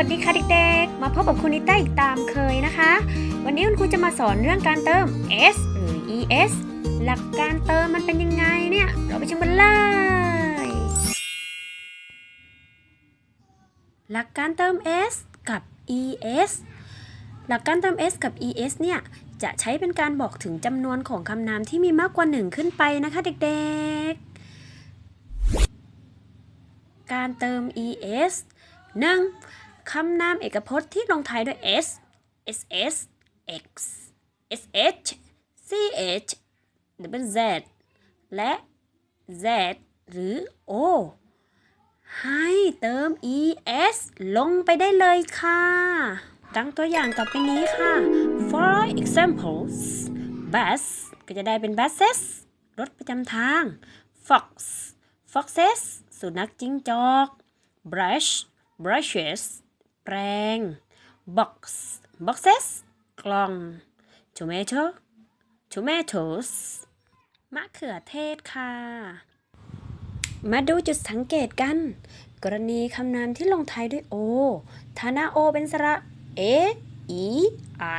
วัสดีค่ะเด็กๆ มาพบกับคุณนิต้าอีกตามเคยนะคะ วันนี้คุณครูจะมาสอนเรื่องการเติม s หรือ es หลักการเติมมันเป็นยังไงเนี่ย เราไปชมกันเลย หลักการเติม s กับ es หลักการเติม s กับ es เนี่ยจะใช้เป็นการบอกถึงจำนวนของคำนามที่มีมากกว่า1ขึ้นไปนะคะเด็กๆ การเติม es 1. คำนามเอกพจน์ที่ลงท้ายด้วย s ss x sh ch double z และ z หรือ o ให้เติม es ลงไปได้เลยค่ะดังตัวอย่างต่อไปนี้ค่ะ for examples bus ก็จะได้เป็น buses รถประจำทาง fox foxes สุนัขจิ้งจอก brush brushes แปรง box boxes กล่อง tomato tomatoes มะเขือเทศค่ะ มาดูจุดสังเกตกัน กรณีคำนามที่ลงท้ายด้วย o ถ้าน้า o เป็นสระ a e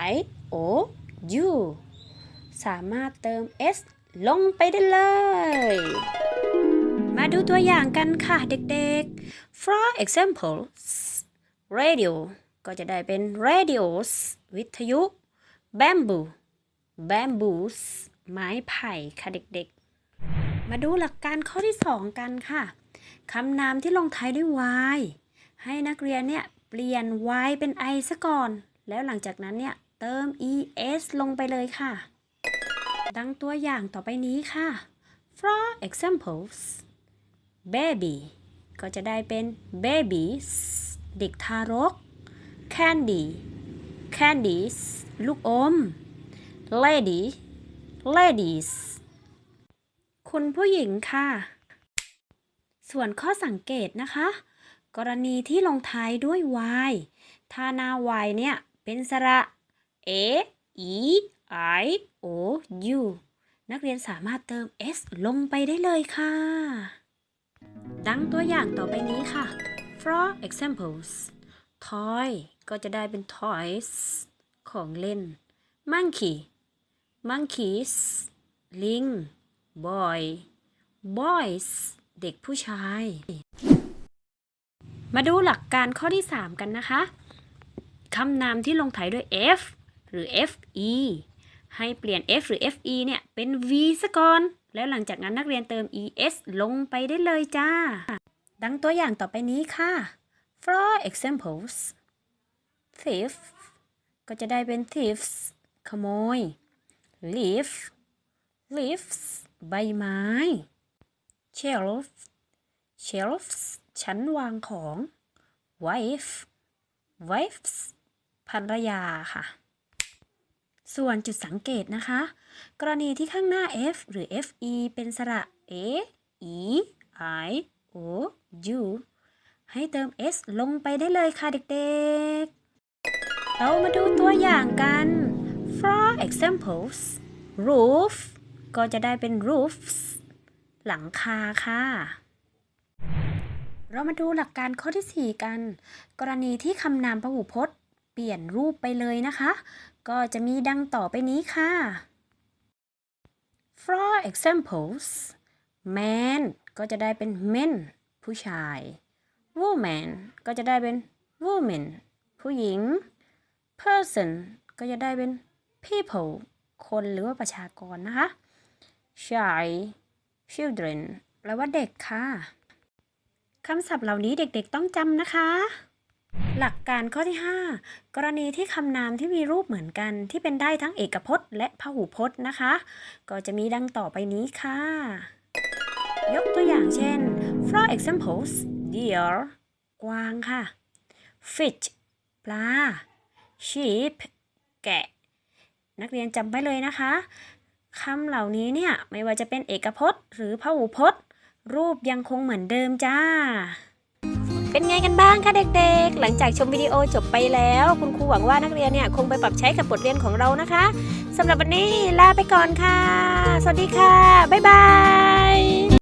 i o u สามารถเติม s ลงไปได้เลย มาดูตัวอย่างกันค่ะเด็กๆ for example radio ก็จะได้เป็น radios วิทยุ bamboo bamboos ไม้ไผ่ค่ะเด็กๆ มาดูหลักการข้อที่ 2 กันค่ะคำนามที่ลงท้ายด้วย y ให้นักเรียนเนี่ยเปลี่ยน y เป็น i ซะก่อน แล้วหลังจากนั้นเนี่ยเติม es ลงไปเลยค่ะ ดังตัวอย่างต่อไปนี้ค่ะ for examples baby ก็จะได้เป็น babies เด็กทารก candy candies ลูกอม lady ladies คุณผู้หญิงค่ะ ส่วนข้อสังเกตนะคะ กรณีที่ลงท้ายด้วย y ถ้าหน้า y เนี่ย เป็นสระ a e i o u นักเรียนสามารถเติม s ลงไปได้เลยค่ะ ดังตัวอย่างต่อไปนี้ค่ะ for examples toy ก็จะได้เป็น toys ของเล่น monkey monkeys ลิง boy boys เด็กผู้ชาย มาดูหลักการข้อที่ 3 กันนะคะ คำนามที่ลงท้ายด้วย f หรือ fe ให้เปลี่ยน f หรือ fe เนี่ย เป็น v ซะก่อน แล้วหลังจากนั้นนักเรียนเติม es ลงไปได้เลยจ้า ดังตัวอย่างต่อไปนี้ค่ะ for examples thief ก็จะได้เป็น thieves ขโมย leaf leaves ใบไม้ shelf shelves ชั้นวางของ wife wives ภรรยาค่ะ ส่วนจุดสังเกตนะคะ กรณีที่ข้างหน้า f หรือ fe เป็นสระ a e i o u ให้เติม s ลงไปได้เลยค่ะเด็กๆ เรามาดูตัวอย่างกัน for examples roof ก็จะได้เป็น roofs หลังคาค่ะ เรามาดูหลักการข้อที่ 4 กัน กรณีที่คำนามพหูพจน์ เปลี่ยนรูปไปเลยนะคะ ก็จะมีดังต่อไปนี้ค่ะ for examples man ก็จะได้เป็น men ผู้ชาย woman ก็จะได้เป็น woman ผู้หญิง person ก็จะได้เป็น people คนหรือว่าประชากรนะคะ child children แปลว่าเด็กค่ะ คำศัพท์เหล่านี้เด็กๆต้องจำนะคะ หลักการข้อที่ 5 กรณีที่คำนามที่มีรูปเหมือนกันที่เป็นได้ทั้งเอกพจน์ และพหูพจน์นะคะ ก็จะมีดังต่อไปนี้ค่ะ ยกตัวอย่างเช่น for examples deer กวางค่ะ fish ปลา sheep แกะ นักเรียนจำไว้เลยนะคะคำเหล่านี้เนี่ย ไม่ว่าจะเป็นเอกพจน์ หรือพหูพจน์ รูปยังคงเหมือนเดิมจ้า เป็นไงกันบ้างคะเด็กๆ หลังจากชมวิดีโอจบไปแล้ว คุณครูหวังว่านักเรียนเนี่ยคงไปปรับใช้กับบทเรียนของเรานะคะสำหรับวันนี้ลาไปก่อนค่ะ สวัสดีค่ะ บ๊ายบาย